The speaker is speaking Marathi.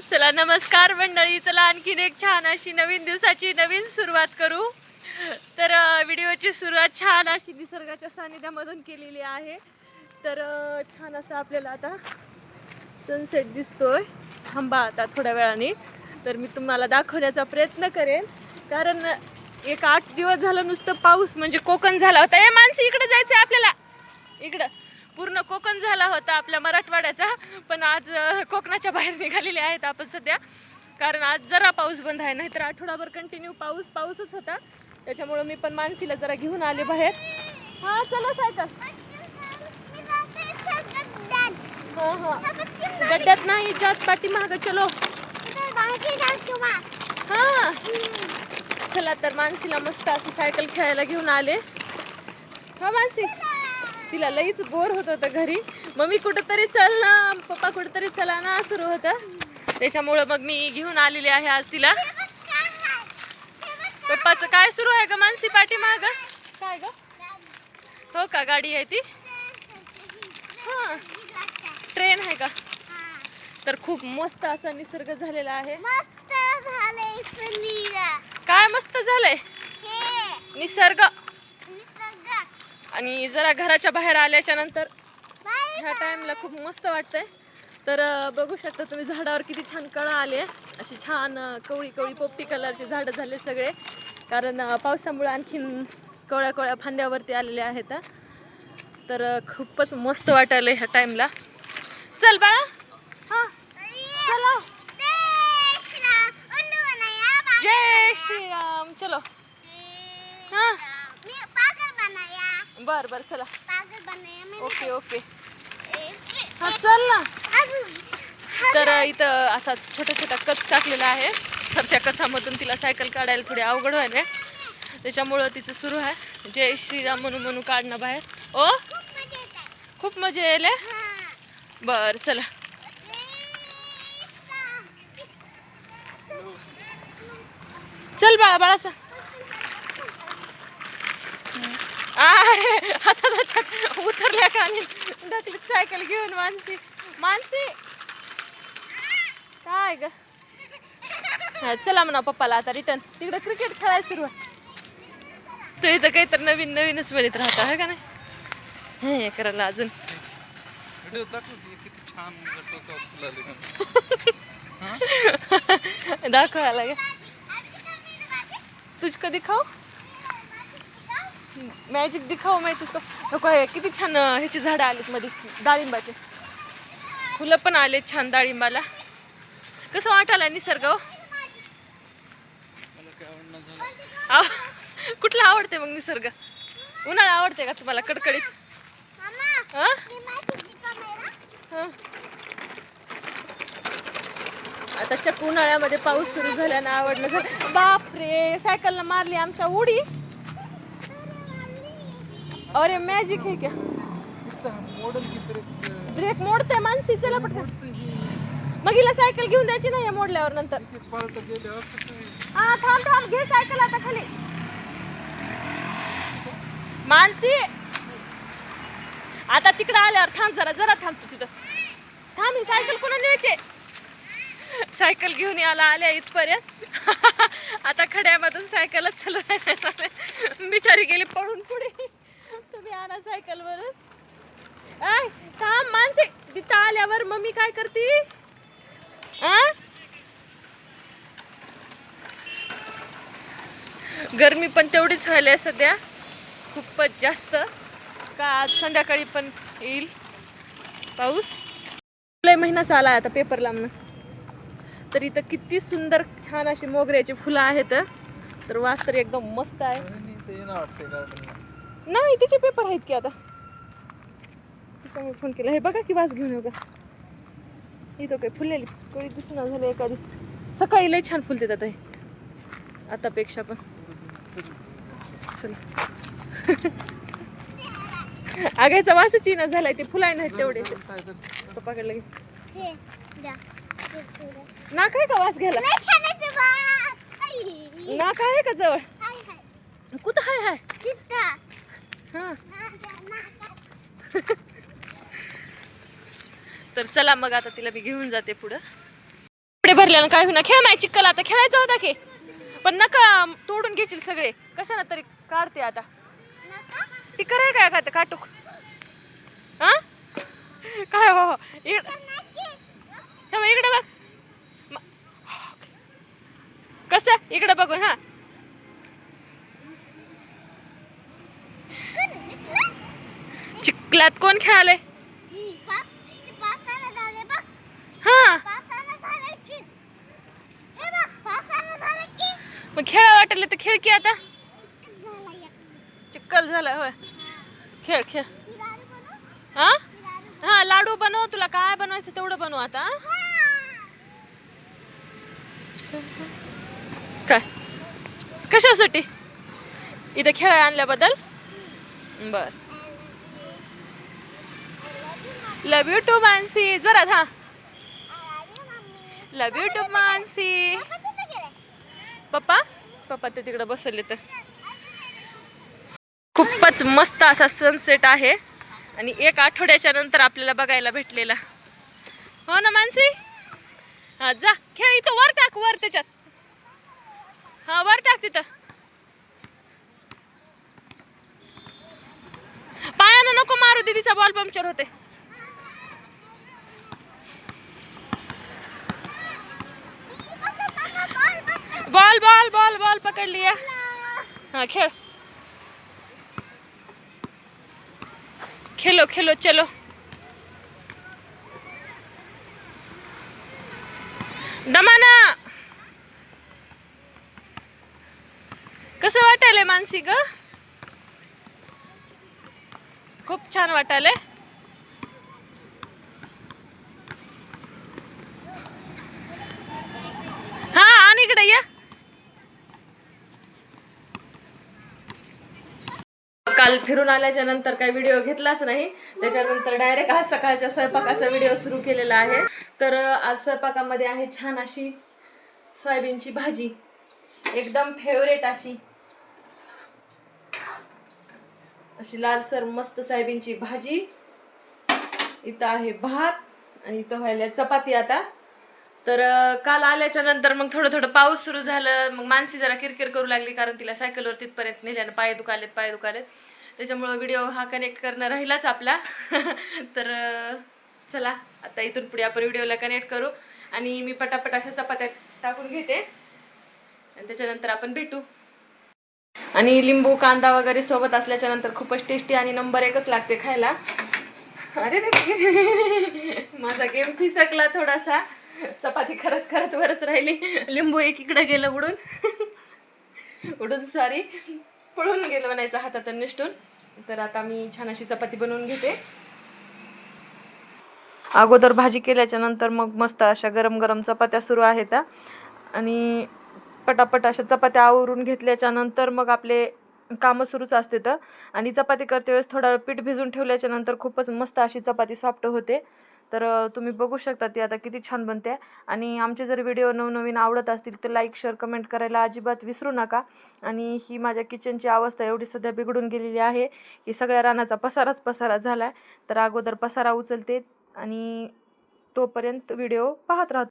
चला नमस्कार मंडळी. चला आणखीन एक छान अशी नवीन दिवसाची नवीन सुरुवात करू. तर व्हिडिओची सुरुवात छान अशी निसर्गाच्या सानिध्यामधून केलेली आहे. तर छान असं आपल्याला आता सनसेट दिसतोय. थांबा आता थोड्या वेळाने. तर मी तुम्हाला दाखवण्याचा प्रयत्न करेन. कारण एक आठ दिवस झालं नुसतं पाऊस म्हणजे कोकण झाला होता. हे माणसं इकडे जायचं आहे आपल्याला. इकडं. पूर्ण कोकण झाला होता आपल्या मराठवाड्याचा पण आज कोकणाच्या बाहेर निघालेले आहेत आपण सध्या. कारण आज जरा पाऊस बंद आहे नाहीतर आठवडाभर कंटिन्यू पाऊस पाऊसच होता. त्याच्यामुळं मी पण मानसीला जरा घेऊन आले बाहेर. हां चला सायकल. हा हा. गड्ड्यात नाही जात पाठी महाग चलो. हां. चला तर मानसीला मस्त असं सायकल खेळायला घेऊन आले. हा मानसी. तिला लईच बोर होत होतं घरी. मम्मी कुठंतरी चल ना पप्पा कुठंतरी चला ना सुरू होतं. त्याच्यामुळं मग मी घेऊन आलेली आहे आज तिला. पप्पाचं काय सुरू आहे ग? मानसी पाठी माग? काय ग? हो का? गाडी आहे ती. हा. ट्रेन आहे का? तर खूप मस्त असा निसर्ग झालेला आहे. काय मस्त झालंय? निसर्ग. आणि जरा घराच्या बाहेर आल्याच्यानंतर ह्या टाइमला खूप मस्त वाटतंय. तर बघू शकता तुम्ही झाडावर किती छान कळा आले अशी छान कवळी कवळी पोपटी कलरचे झाडं झाले सगळे. कारण पावसामुळे आणखीन कवळ्या कवळ्या फांद्यावरती आलेले आहेत. तर खूपच मस्त वाटायला ह्या टाइमला चल बाळा. हा. चला. बनाया पागल जय श्रीराम. चलो. हा. बर बर चला. Okay okay. हा चल ना. तर इथं असा छोटा छोटा कच टाकलेला आहे. तर त्या कचामधून तिला सायकल काढायला थोडी अवघड व्हायला. त्याच्यामुळं तिचं सुरू आहे. जय श्रीराम म्हणू म्हणू काढणं बाहेर. ओ? खूप मजा येईल बर चला. चल बाळा बाळाचा आहे, आता त्याच्यात उतरल्या का आणि ढकलीत सायकल घेऊन मानसी. मानसी. काय ग? चला म्हणा पप्पाला आता रिटर्न तिकडे क्रिकेट खेळायला सुरू आहे. तर इथं काहीतरी नवीन नवीनच बनत राहतं आहे का नाही? हे करायला अजून. दाखवायला गे तुझको दिखाओ मॅजिक दिखाओ माहिती तुझको नको हे किती छान ह्याची झाडं आलीत मध्ये डाळिंबाचे. फुलं पण आले छान डाळिंबाला. कसं वाटायला निसर्ग हो? कुठला आवडते मग निसर्ग? उन्हाळा आवडते का तुम्हाला कडकडीत. आता चक्क उन्हाळ्यामध्ये पाऊस सुरू झाल्यानं आवडलं झालं बापरे सायकलला मारली आमच्या उडी. अरे मॅजिक आहे क्या? ब्रेक मोडते मानसी चला पटकन. मग हिला सायकल घेऊन द्यायची नाही मोडल्यावर नंतर. हा थांब थांब घे सायकल आता खाली. मानसी आता तिकडं आल्यावर थांब जरा जरा थांबतो तिथं. थांब ही सायकल कोणा न्यायचे? सायकल घेऊन यायला आल्या इथपर्यंत. आता खड्यामधून सायकलच चालू बिचारी गेली पळून पुढे. आणा सायकलवरून. आय थांब माणसे. तिथं आल्यावर मम्मी काय करते? आ? गरमी पण तेवढीच व्हायला आहे सध्या. खूपच जास्त. का आज संध्याकाळी पण येईल. पाऊस? जुलै महिनाच आला आता पेपर म्हणून तर इथं किती सुंदर छान अशी मोगऱ्याची फुलं आहेत. तर वास तर एकदम मस्त आहे. नाही तिचे पेपर आहेत की आता. त्याच्यामुळे फोन केला. हे बघा की वास घेऊन येऊ का? इथं काही फुललेली. कोणी दिसणार झालं एखादी. सकाळी लय छान फुलते आता हे. आतापेक्षा पण. चला. आगायचा वासच येईना झालाय ते फुलाय नाहीत तेवढे. काय पप्पाकडे लगे ना काय का वास घ्यायला? ना काय आहे का जवळ? कुठं हाय हाय? तर चला मग आता तिला मी घेऊन जाते पुढं. कपडे भरल्यानं काय होईना. खेळ माय चिक्कल आता. खेळायचा होता की. पण नका तोडून घेशील सगळे. कशाला तरी काढते आता. ती टिकर काय का काटूक? हा? काय हो हो. इकडं नक्की हे बघ, इकडे बघ म- कसं इकडे बघून हा कोण चिखलात कोण खेळाले हा. मग खेळा वाटले तर खेळ की आता? चिक्कल झाला होय. खेळ खेळ. हा? हा लाडू बनव तुला काय बनवायचं तेवढं बनव आता? काय? कशासाठी? इथे खेळायला आणल्याबद्दल? बर. लव यू टू मानसी जोरात हा लव यू टू मानसी पप्पा पप्पा ते तिकडे बसले तर. खूपच मस्त असा सनसेट आहे. आणि एक आठवड्याच्या नंतर आपल्याला बघायला भेटलेला. हो ना मानसी हा जा. खेळ इथं वर टाक वर त्याच्यात. हा वर टाक तिथं. पायानं नको मारू दीदीचा बॉल पंक्चर होते बॉल बॉल बॉल बॉल पकड़ लिया। हाँ खेल। खेलो खेलो चलो। दमाना। कसं वाटायलंय मानसी ग? खूप छान वाटायलंय. हा आणि इकडे या. काल फिरून आल्याच्यानंतर काही व्हिडिओ घेतलाच नाही. त्याच्यानंतर डायरेक्ट आज सकाळच्या स्वयंपाकाचा व्हिडिओ सुरू केलेला आहे. तर आज स्वयंपाकामध्ये आहे छान अशी सोयाबीनची भाजी. एकदम फेवरेट अशी. अशी लालसर मस्त सोयाबीनची भाजी. इथं आहे भात आणि इथं व्हायला चपाती आता. तर काल आल्याच्यानंतर मग थोडं थोडं पाऊस सुरू झालं. मग मानसी जरा किरकिर करू लागली कारण तिला सायकलवर तिथपर्यंत नेल्यानं पाय दुखालेत पाय दुखालेत त्याच्यामुळं व्हिडिओ हा कनेक्ट करणं राहिलाच आपला. तर चला आता इथून पुढे आपण व्हिडिओला कनेक्ट करू. आणि मी पटापट अशा चपात्या टाकून घेते. आणि त्याच्यानंतर आपण भेटू. आणि लिंबू कांदा वगैरे सोबत असल्याच्या नंतर खूपच टेस्टी आणि नंबर एकच लागते खायला. अरे रे माझा गेम फिसकला थोडासा. चपाती करत करत वरच राहिली. लिंबू एक इकडे गेलं उडून. उडून सॉरी पळून गेलं म्हणायचं हातातून निष्ठून. तर आता मी छान अशी चपाती बनवून घेते. अगोदर भाजी केल्याच्यानंतर मग मस्त अशा गरम गरम चपात्या सुरू आहेत. आणि पटापट अशा चपात्या आवरून घेतल्याच्या नंतर मग आपले कामं सुरूच असते तर. आणि चपाती करते वेळेस थोडा वेळ पीठ भिजून ठेवल्याच्या नंतर खूपच मस्त अशी चपाती सॉफ्ट होते. तर तुम्ही बघू शकता ती आता किती छान बनते. आणि आमचे जर व्हिडिओ नवनवीन आवडत असतील तर लाईक शेअर कमेंट करायला अजिबात विसरू नका. आणि ही माझ्या किचनची अवस्था एवढी सध्या बिघडून गेलेली आहे. की सगळ्या रानाचा पसाराच पसारा झाला आहे तर अगोदर पसारा उचलते आणि तोपर्यंत व्हिडिओ पाहत राहतो.